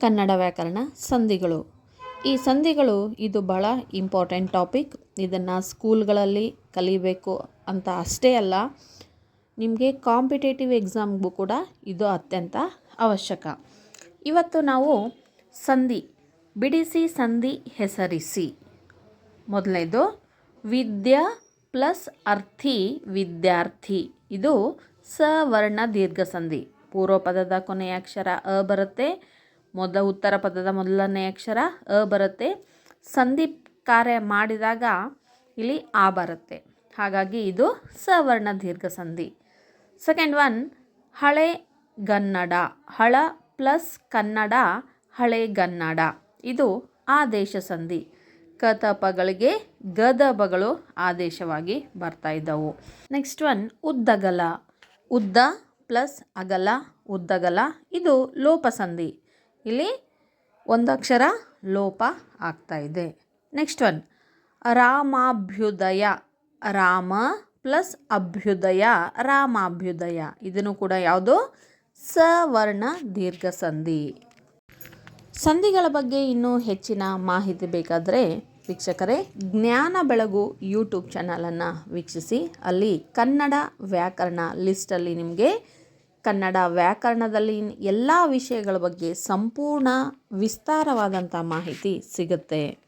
ಕನ್ನಡ ವ್ಯಾಕರಣ ಸಂಧಿಗಳು. ಈ ಸಂಧಿಗಳು ಇದು ಭಾಳ ಇಂಪಾರ್ಟೆಂಟ್ ಟಾಪಿಕ್. ಇದನ್ನು ಸ್ಕೂಲ್ಗಳಲ್ಲಿ ಕಲಿಬೇಕು ಅಂತ ಅಷ್ಟೇ ಅಲ್ಲ, ನಿಮಗೆ ಕಾಂಪಿಟೇಟಿವ್ ಎಕ್ಸಾಮ್ಗೂ ಕೂಡ ಇದು ಅತ್ಯಂತ ಅವಶ್ಯಕ. ಇವತ್ತು ನಾವು ಸಂಧಿ, ಬಿಡಿಸಿ ಸಂಧಿ ಹೆಸರಿಸಿ. ಮೊದಲನೇದು, ವಿದ್ಯಾ ಪ್ಲಸ್ ಅರ್ಥಿ ವಿದ್ಯಾರ್ಥಿ. ಇದು ಸವರ್ಣ ದೀರ್ಘ ಸಂಧಿ. ಪೂರ್ವ ಪದದ ಕೊನೆಯ ಅಕ್ಷರ ಅ ಬರುತ್ತೆ ಮೊದಲ ಉತ್ತರ ಪದದ ಮೊದಲನೇ ಅಕ್ಷರ ಅ ಬರುತ್ತೆ. ಸಂಧಿ ಕಾರ್ಯ ಮಾಡಿದಾಗ ಇಲ್ಲಿ ಆ ಬರುತ್ತೆ. ಹಾಗಾಗಿ ಇದು ಸವರ್ಣ ದೀರ್ಘ ಸಂಧಿ. ಸೆಕೆಂಡ್ ಒನ್ ಹಳೆ ಗನ್ನಡ. ಹಳ ಪ್ಲಸ್ ಕನ್ನಡ ಹಳೆಗನ್ನಡ ಇದು ಆದೇಶ ಸಂಧಿ. ಕತಪಗಳಿಗೆ ಗದಬಗಳು ಆದೇಶವಾಗಿ ಬರ್ತಾ ಇದ್ದವು. ನೆಕ್ಸ್ಟ್ ಒನ್ ಉದ್ದಗಲ. ಉದ್ದ ಪ್ಲಸ್ ಅಗಲ, ಉದ್ದಗಲ. ಇದು ಲೋಪ ಸಂಧಿ. ಇಲ್ಲಿ ಒಂದು ಅಕ್ಷರ ಲೋಪ ಆಗ್ತಾ ಇದೆ. ನೆಕ್ಸ್ಟ್ ಒನ್ ರಾಮಾಭ್ಯುದಯ. ರಾಮ ಪ್ಲಸ್ ಅಭ್ಯುದಯ, ರಾಮಾಭ್ಯುದಯ. ಇದನ್ನು ಕೂಡ ಯಾವುದು? ಸವರ್ಣ ದೀರ್ಘ ಸಂಧಿ ಸಂಧಿಗಳ ಬಗ್ಗೆ ಇನ್ನೂ ಹೆಚ್ಚಿನ ಮಾಹಿತಿ ಬೇಕಾದರೆ ವೀಕ್ಷಕರೇ, ಜ್ಞಾನ ಬೆಳಗು ಯೂಟ್ಯೂಬ್ ಚಾನಲನ್ನು ವೀಕ್ಷಿಸಿ. ಅಲ್ಲಿ ಕನ್ನಡ ವ್ಯಾಕರಣ ಲಿಸ್ಟಲ್ಲಿ ನಿಮಗೆ ಕನ್ನಡ ವ್ಯಾಕರಣದಲ್ಲಿ ಎಲ್ಲ ವಿಷಯಗಳ ಬಗ್ಗೆ ಸಂಪೂರ್ಣ ವಿಸ್ತಾರವಾದಂಥ ಮಾಹಿತಿ ಸಿಗುತ್ತೆ.